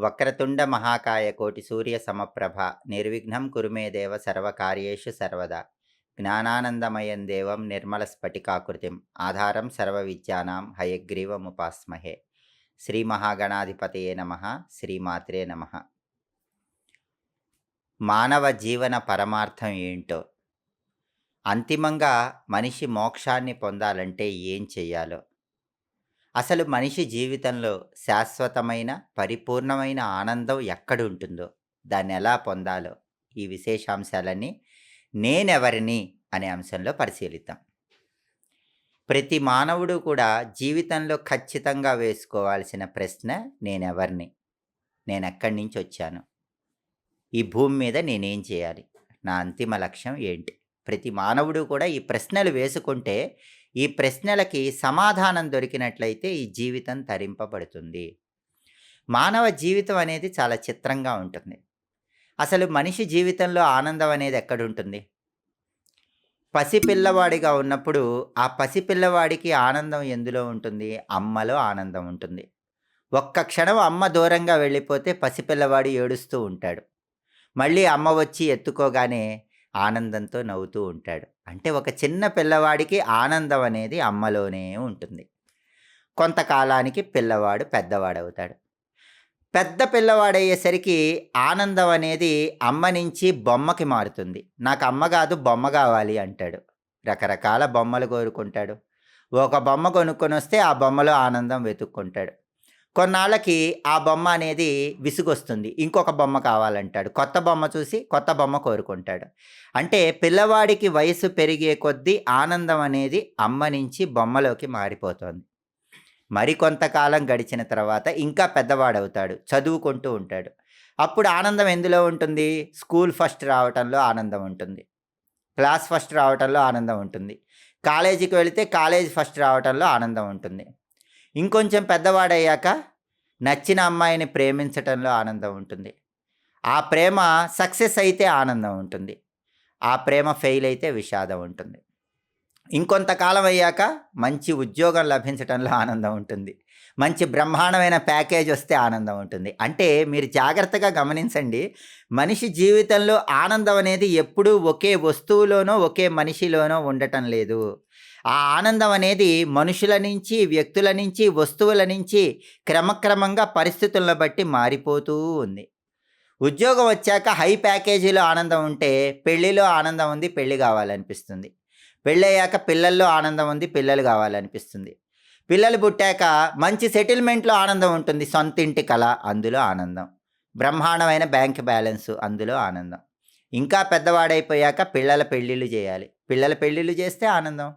వక్రతుండ మహాకాయ కోటి సూర్య సమప్రభ నిర్విఘ్నం కురుమే దేవ సర్వకార్యేషు సర్వదా. జ్ఞానానందమయం దేవం నిర్మల స్ఫటికాకృతిం ఆధారం సర్వ విద్యానాం హయగ్రీవముపాస్మహే. శ్రీ మహాగణాధిపతయే నమ శ్రీమాత్రే నమ. మానవ జీవన పరమార్థం ఏంటో? అంతిమంగా మనిషి మోక్షాన్ని పొందాలంటే ఏం చెయ్యాలో అసలు మనిషి జీవితంలో శాశ్వతమైన పరిపూర్ణమైన ఆనందం ఎక్కడ ఉంటుందో దాన్ని ఎలా పొందాలో ఈ విశేషాంశాలన్నీ నేనెవరిని అనే అంశంలో పరిశీలిద్దాం. ప్రతి మానవుడు కూడా జీవితంలో ఖచ్చితంగా వేసుకోవాల్సిన ప్రశ్న నేనెవరిని? నేను ఎక్కడి నుంచి వచ్చాను ఈ భూమి మీద నేనేం చేయాలి? నా అంతిమ లక్ష్యం ఏంటి? ప్రతి మానవుడు కూడా ఈ ప్రశ్నలు వేసుకుంటే ఈ ప్రశ్నలకి సమాధానం దొరికినట్లయితే ఈ జీవితం తరింపబడుతుంది. మానవ జీవితం అనేది చాలా చిత్రంగా ఉంటుంది. అసలు మనిషి జీవితంలో ఆనందం అనేది ఎక్కడుంటుంది? పసిపిల్లవాడిగా ఉన్నప్పుడు ఆ పసిపిల్లవాడికి ఆనందం ఎందులో ఉంటుంది? అమ్మలో ఆనందం ఉంటుంది. ఒక్క క్షణం అమ్మ దూరంగా వెళ్ళిపోతే పసిపిల్లవాడు ఏడుస్తూ ఉంటాడు. మళ్ళీ అమ్మ వచ్చి ఎత్తుకోగానే ఆనందంతో నవ్వుతూ ఉంటాడు. అంటే ఒక చిన్న పిల్లవాడికి ఆనందం అనేది అమ్మలోనే ఉంటుంది. కొంతకాలానికి పిల్లవాడు పెద్దవాడవుతాడు. పెద్ద పిల్లవాడయ్యేసరికి ఆనందం అనేది అమ్మ నుంచి బొమ్మకి మారుతుంది. నాకు అమ్మ కాదు బొమ్మ కావాలి అంటాడు. రకరకాల బొమ్మలు కోరుకుంటాడు. ఒక బొమ్మ కొనుక్కొని వస్తే ఆ బొమ్మలో ఆనందం వెతుక్కుంటాడు. కొన్నాళ్ళకి ఆ బొమ్మ అనేది విసుగొస్తుంది. ఇంకొక బొమ్మ కావాలంటాడు. కొత్త బొమ్మ చూసి కొత్త బొమ్మ కోరుకుంటాడు. అంటే పిల్లవాడికి వయసు పెరిగే కొద్దీ ఆనందం అనేది అమ్మ నుంచి బొమ్మలోకి మారిపోతుంది. మరి కొంతకాలం గడిచిన తర్వాత ఇంకా పెద్దవాడవుతాడు. చదువుకుంటూ ఉంటాడు. అప్పుడు ఆనందం ఎందులో ఉంటుంది? స్కూల్ ఫస్ట్ రావటంలో ఆనందం ఉంటుంది. క్లాస్ ఫస్ట్ రావటంలో ఆనందం ఉంటుంది. కాలేజీకి వెళితే కాలేజ్ ఫస్ట్ రావటంలో ఆనందం ఉంటుంది. ఇంకొంచెం పెద్దవాడయ్యాక నచ్చిన అమ్మాయిని ప్రేమించటంలో ఆనందం ఉంటుంది. ఆ ప్రేమ సక్సెస్ అయితే ఆనందం ఉంటుంది. ఆ ప్రేమ ఫెయిల్ అయితే విషాదం ఉంటుంది. ఇంకొంతకాలం అయ్యాక మంచి ఉద్యోగం లభించటంలో ఆనందం ఉంటుంది. మంచి బ్రహ్మాండమైన ప్యాకేజ్ వస్తే ఆనందం ఉంటుంది. అంటే మీరు జాగ్రత్తగా గమనించండి. మనిషి జీవితంలో ఆనందం అనేది ఎప్పుడూ ఒకే వస్తువులోనో ఒకే మనిషిలోనో ఉండటం లేదు. ఆ ఆనందం అనేది మనుషుల నుంచి వ్యక్తుల నుంచి వస్తువుల నుంచి క్రమక్రమంగా పరిస్థితులను బట్టి మారిపోతూ ఉంది. ఉద్యోగం వచ్చాక హై ప్యాకేజీలో ఆనందం ఉంటే పెళ్ళిలో ఆనందం ఉంది పెళ్ళి కావాలనిపిస్తుంది. పెళ్ళయ్యాక పిల్లల్లో ఆనందం ఉంది పిల్లలు కావాలనిపిస్తుంది. పిల్లలు పుట్టాక మంచి సెటిల్మెంట్లో ఆనందం ఉంటుంది సొంత ఇంటి కళ అందులో ఆనందం. బ్రహ్మాండమైన బ్యాంక్ బ్యాలెన్స్ అందులో ఆనందం. ఇంకా పెద్దవాడైపోయాక పిల్లల పెళ్ళిళ్ళు చేయాలి. పిల్లల పెళ్ళిళ్ళు చేస్తే ఆనందం.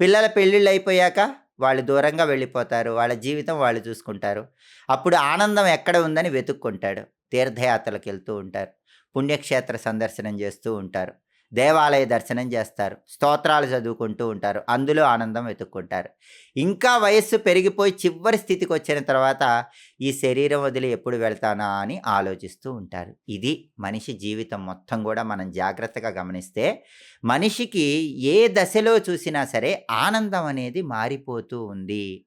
పిల్లల పెళ్ళిళ్ళు అయిపోయాక వాళ్ళు దూరంగా వెళ్ళిపోతారు. వాళ్ళ జీవితం వాళ్ళు చూసుకుంటారు. అప్పుడు ఆనందం ఎక్కడ ఉందని వెతుక్కుంటాడు. తీర్థయాత్రలకు వెళ్తూ ఉంటారు. పుణ్యక్షేత్ర సందర్శనం చేస్తూ ఉంటారు. దేవాలయ దర్శనం చేస్తారు. స్తోత్రాలు చదువుకుంటూ ఉంటారు. అందులో ఆనందం వెతుక్కుంటారు. ఇంకా వయస్సు పెరిగిపోయి చివరి స్థితికి వచ్చిన తర్వాత ఈ శరీరం వదిలి ఎప్పుడు వెళ్తానా అని ఆలోచిస్తూ ఉంటారు. ఇది మనిషి జీవితం మొత్తం కూడా మనం జాగ్రత్తగా గమనిస్తే మనిషికి ఏ దశలో చూసినా సరే ఆనందం అనేది మారిపోతూ ఉంది.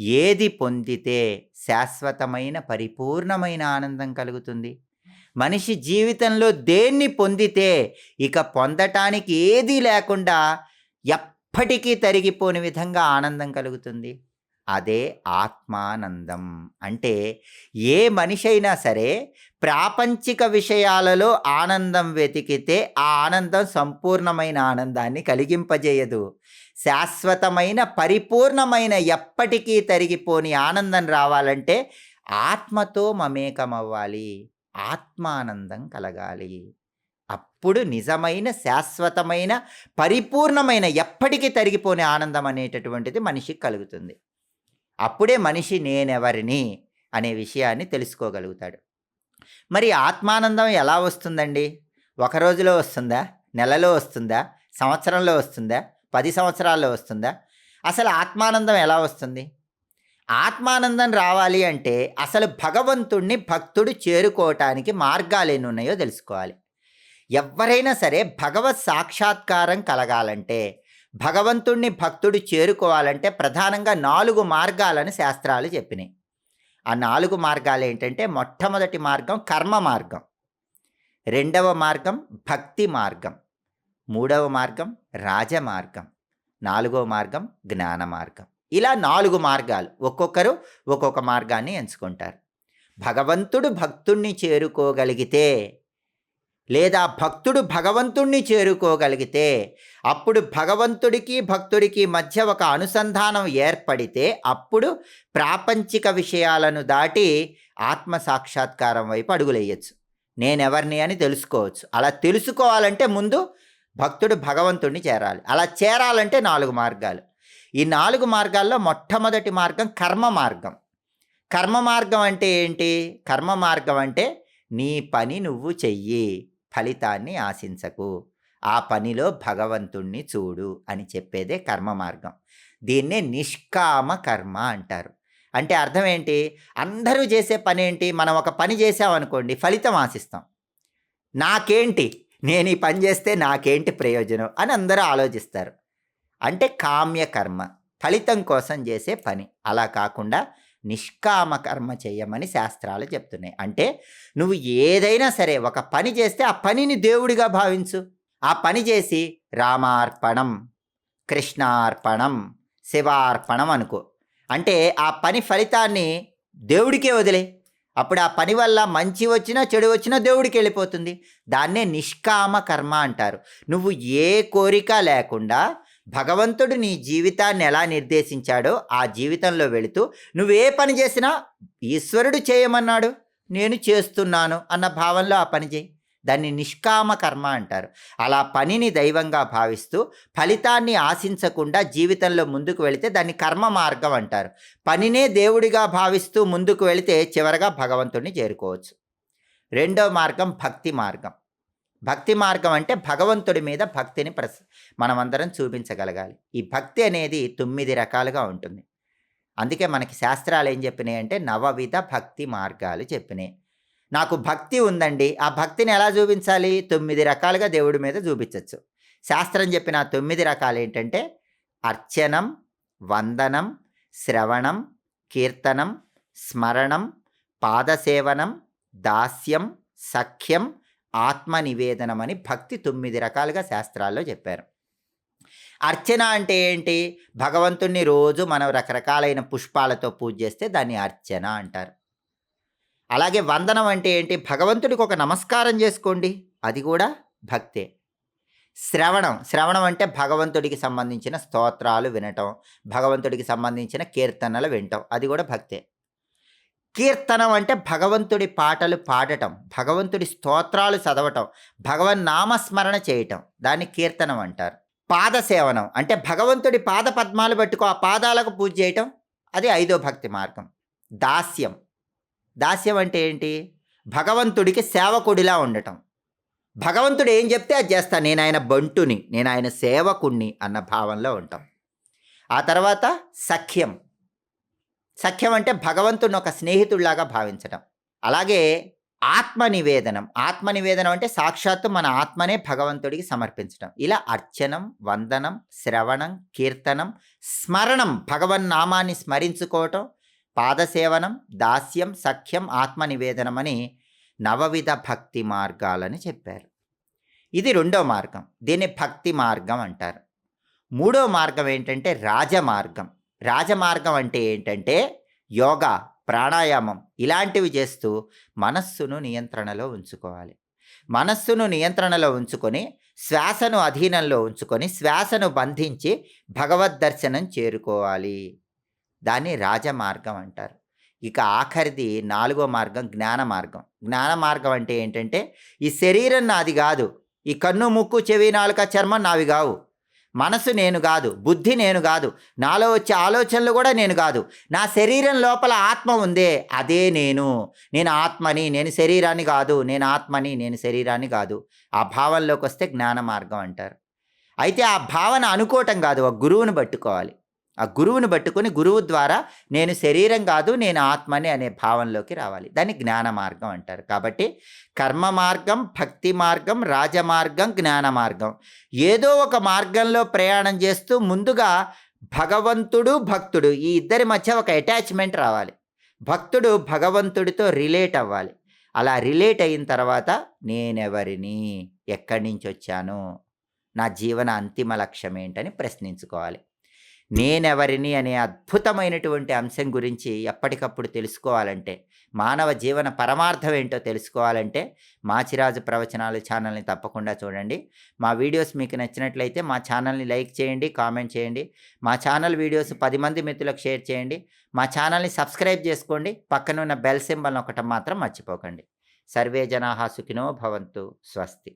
ఏది పొందితే శాశ్వతమైన పరిపూర్ణమైన ఆనందం కలుగుతుంది. మనిషి జీవితంలో దేన్ని పొందితే ఇక పొందటానికి ఏదీ లేకుండా ఎప్పటికీ తరిగిపోని విధంగా ఆనందం కలుగుతుంది. అదే ఆత్మానందం. అంటే ఏ మనిషి అయినా సరే ప్రాపంచిక విషయాలలో ఆనందం వెతికితే ఆ ఆనందం సంపూర్ణమైన ఆనందాన్ని కలిగింపజేయదు. శాశ్వతమైన పరిపూర్ణమైన ఎప్పటికీ తరిగిపోని ఆనందం రావాలంటే ఆత్మతో మమేకమవ్వాలి. ఆత్మానందం కలగాలి. అప్పుడు నిజమైన శాశ్వతమైన పరిపూర్ణమైన ఎప్పటికీ తరిగిపోని ఆనందం అనేటటువంటిది మనిషికి కలుగుతుంది. అప్పుడే మనిషి నేనెవరిని అనే విషయాన్ని తెలుసుకోగలుగుతాడు. మరి ఆత్మానందం ఎలా వస్తుందండి? ఒక రోజులో వస్తుందా? నెలలో వస్తుందా? సంవత్సరంలో వస్తుందా? పది సంవత్సరాల్లో వస్తుందా? అసలు ఆత్మానందం ఎలా వస్తుంది? ఆత్మానందం రావాలి అంటే అసలు భగవంతుణ్ణి భక్తుడు చేరుకోవటానికి మార్గాలు ఎన్ని ఉన్నాయో తెలుసుకోవాలి. ఎవరైనా సరే భగవత్ సాక్షాత్కారం కలగాలంటే భగవంతుణ్ణి భక్తుడు చేరుకోవాలంటే ప్రధానంగా నాలుగు మార్గాలను శాస్త్రాలు చెప్పినాయి. ఆ నాలుగు మార్గాలు ఏంటంటే మొట్టమొదటి మార్గం కర్మ మార్గం రెండవ మార్గం భక్తి మార్గం మూడవ మార్గం రాజమార్గం నాలుగవ మార్గం జ్ఞాన మార్గం. ఇలా నాలుగు మార్గాలు. ఒక్కొక్కరు ఒక్కొక్క మార్గాన్ని ఎంచుకుంటారు. భగవంతుడు భక్తుణ్ణి చేరుకోగలిగితే లేదా భక్తుడు భగవంతుణ్ణి చేరుకోగలిగితే అప్పుడు భగవంతుడికి భక్తుడికి మధ్య ఒక అనుసంధానం ఏర్పడితే అప్పుడు ప్రాపంచిక విషయాలను దాటి ఆత్మ సాక్షాత్కారం వైపు అడుగులేయచ్చు. నేనెవరిని అని తెలుసుకోవచ్చు. అలా తెలుసుకోవాలంటే ముందు భక్తుడు భగవంతుడిని చేరాలి. అలా చేరాలంటే నాలుగు మార్గాలు. ఈ నాలుగు మార్గాల్లో మొట్టమొదటి మార్గం కర్మ మార్గం. కర్మ మార్గం అంటే ఏంటి? కర్మ మార్గం అంటే నీ పని నువ్వు చెయ్యి ఫలితాన్ని ఆశించకు. ఆ పనిలో భగవంతుణ్ణి చూడు అని చెప్పేదే కర్మ మార్గం. దీన్నే నిష్కామ కర్మ అంటారు. అంటే అర్థం ఏంటి? అందరూ చేసే పని ఏంటి? మనం ఒక పని చేసామనుకోండి ఫలితం ఆశిస్తాం. నాకేంటి? నేను ఈ పని చేస్తే నాకేంటి ప్రయోజనం? అని అందరూ ఆలోచిస్తారు. అంటే కామ్యకర్మ ఫలితం కోసం చేసే పని. అలా కాకుండా నిష్కామ కర్మ చేయమని శాస్త్రాలు చెప్తున్నాయి. అంటే నువ్వు ఏదైనా సరే ఒక పని చేస్తే ఆ పనిని దేవుడిగా భావించు. ఆ పని చేసి రామార్పణం కృష్ణార్పణం శివార్పణం అనుకో. అంటే ఆ పని ఫలితాన్ని దేవుడికే వదిలే. అప్పుడు ఆ పని వల్ల మంచి వచ్చినా చెడు వచ్చినా దేవుడికి వెళ్ళిపోతుంది. దాన్నే నిష్కామ కర్మ అంటారు. నువ్వు ఏ కోరిక లేకుండా భగవంతుడు నీ జీవితాన్ని ఎలా నిర్దేశించాడో ఆ జీవితంలో వెళుతూ నువ్వే పని చేసినా ఈశ్వరుడు చేయమన్నాడు నేను చేస్తున్నాను అన్న భావంలో ఆ పని చేయి. దాన్ని నిష్కామ కర్మ అంటారు. అలా పనిని దైవంగా భావిస్తూ ఫలితాన్ని ఆశించకుండా జీవితంలో ముందుకు వెళితే దాన్ని కర్మ మార్గం అంటారు. పనినే దేవుడిగా భావిస్తూ ముందుకు వెళితే చివరగా భగవంతుడిని చేరుకోవచ్చు. రెండో మార్గం భక్తి మార్గం. భక్తి మార్గం అంటే భగవంతుడి మీద భక్తిని ప్రస మనమందరం చూపించగలగాలి. ఈ భక్తి అనేది తొమ్మిది రకాలుగా ఉంటుంది. అందుకే మనకి శాస్త్రాలు ఏం చెప్పినాయి అంటే నవవిధ భక్తి మార్గాలు చెప్పినాయి. నాకు భక్తి ఉందండి. ఆ భక్తిని ఎలా చూపించాలి? తొమ్మిది రకాలుగా దేవుడి మీద చూపించవచ్చు శాస్త్రం చెప్పిన తొమ్మిది రకాలు ఏంటంటే అర్చనం వందనం శ్రవణం కీర్తనం స్మరణం పాదసేవనం దాస్యం సఖ్యం ఆత్మ నివేదనమని భక్తి తొమ్మిది రకాలుగా శాస్త్రాల్లో చెప్పారు. అర్చన అంటే ఏంటి? భగవంతుణ్ణి రోజు మనం రకరకాలైన పుష్పాలతో పూజ చేస్తే దాన్ని అర్చన అంటారు. అలాగే వందనం అంటే ఏంటి? భగవంతుడికి ఒక నమస్కారం చేసుకోండి. అది కూడా భక్తే. శ్రవణం శ్రవణం అంటే భగవంతుడికి సంబంధించిన స్తోత్రాలు వినటం భగవంతుడికి సంబంధించిన కీర్తనలు వినటం అది కూడా భక్తే. కీర్తనం అంటే భగవంతుడి పాటలు పాడటం భగవంతుడి స్తోత్రాలు చదవటం భగవన్ నామస్మరణ చేయటం. దాన్ని కీర్తనం అంటారు. పాదసేవనం అంటే భగవంతుడి పాద పద్మాలు పట్టుకో ఆ పాదాలకు పూజ చేయటం అది ఐదో భక్తి మార్గం. దాస్యం. దాస్యం అంటే ఏంటి? భగవంతుడికి సేవకుడిలా ఉండటం. భగవంతుడు ఏం చెప్తే అది చేస్తా నేను ఆయన బంటుని నేను ఆయన సేవకుణ్ణి అన్న భావంలో ఉంటాం. ఆ తర్వాత సఖ్యం. సఖ్యం అంటే భగవంతుని ఒక స్నేహితుడిలాగా భావించడం అలాగే ఆత్మ నివేదనం ఆత్మ నివేదనం అంటే సాక్షాత్తు మన ఆత్మనే భగవంతుడికి సమర్పించడం ఇలా అర్చనం వందనం శ్రవణం కీర్తనం స్మరణం భగవన్ నామాన్ని స్మరించుకోవటం పాదసేవనం దాస్యం సఖ్యం ఆత్మ నివేదనం అని నవవిధ భక్తి మార్గాలని చెప్పారు. ఇది రెండో మార్గం. దీన్ని భక్తి మార్గం అంటారు. మూడో మార్గం ఏంటంటే రాజమార్గం. రాజమార్గం అంటే ఏంటంటే యోగా ప్రాణాయామం ఇలాంటివి చేస్తూ మనస్సును నియంత్రణలో ఉంచుకోవాలి. మనస్సును నియంత్రణలో ఉంచుకొని శ్వాసను అధీనంలో ఉంచుకొని శ్వాసను బంధించి భగవద్ దర్శనం చేరుకోవాలి. దాన్ని రాజమార్గం అంటారు. ఇక ఆఖరిది నాలుగో మార్గం జ్ఞాన మార్గం. జ్ఞాన మార్గం అంటే ఏంటంటే ఈ శరీరం నాది కాదు. ఈ కన్ను ముక్కు చెవి నాలుక చర్మం నావి కావు. మనసు నేను కాదు బుద్ధి నేను కాదు నాలో వచ్చే ఆలోచనలు కూడా నేను కాదు. నా శరీరం లోపల ఆత్మ ఉందే అదే నేను. నేను ఆత్మని నేను శరీరాన్ని కాదు నేను ఆత్మని నేను శరీరాన్ని కాదు. ఆ భావంలోకి వస్తే జ్ఞాన మార్గం అంటారు. అయితే ఆ భావన అనుకోవటం కాదు ఒక గురువుని పట్టుకోవాలి. ఆ గురువుని పట్టుకొని గురువు ద్వారా నేను శరీరం కాదు నేను ఆత్మని అనే భావంలోకి రావాలి దాన్ని జ్ఞాన మార్గం అంటారు కాబట్టి కర్మ మార్గం భక్తి మార్గం రాజమార్గం జ్ఞాన మార్గం ఏదో ఒక మార్గంలో ప్రయాణం చేస్తూ ముందుగా భగవంతుడు భక్తుడు ఈ ఇద్దరి మధ్య ఒక అటాచ్మెంట్ రావాలి భక్తుడు భగవంతుడితో రిలేట్ అవ్వాలి. అలా రిలేట్ అయిన తర్వాత నేనెవరిని? ఎక్కడి నుంచొచ్చాను? నా జీవన అంతిమ లక్ష్యం ఏంటని ప్రశ్నించుకోవాలి. నేనెవరిని అనే అద్భుతమైనటువంటి అంశం గురించి ఎప్పటికప్పుడు తెలుసుకోవాలంటే, మానవ జీవన పరమార్థం ఏంటో తెలుసుకోవాలంటే, మాచిరాజు ప్రవచనాలు ఛానల్‌ని తప్పకుండా చూడండి. మా వీడియోస్ మీకు నచ్చినట్లయితే మా ఛానల్‌ని లైక్ చేయండి, కామెంట్ చేయండి. మా ఛానల్ వీడియోస్ పది మంది మిత్రులకు షేర్ చేయండి. మా ఛానల్‌ని సబ్స్క్రైబ్ చేసుకోండి. పక్కనున్న బెల్ సింబల్ ఒకటం మాత్రం మర్చిపోకండి. సర్వే జనాహా సుఖినో భవంతు. స్వస్తి.